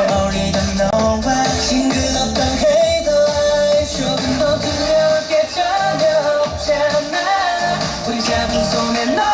어리 던 너와 싱그럽던 헤이더라이 조금 더 두려울 게 전혀 없잖아. 우리 잡은 손에 너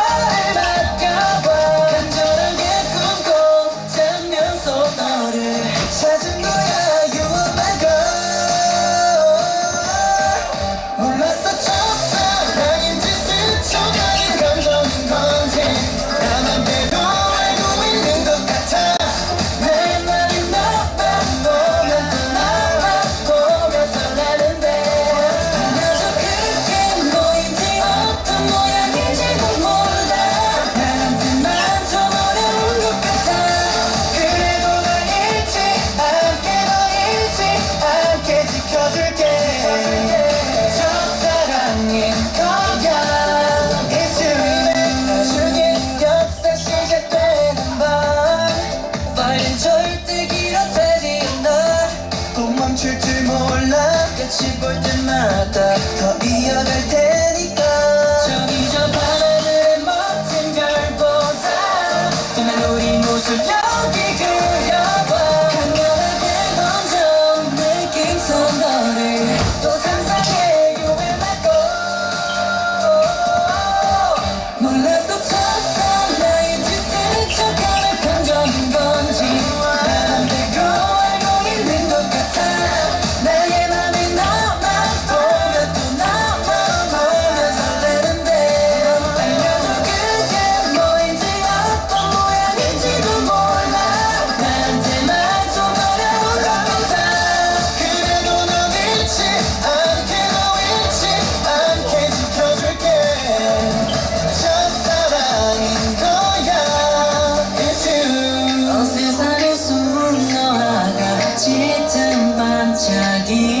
下第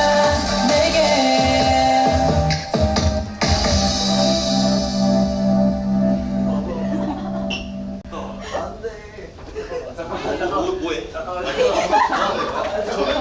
아, 저는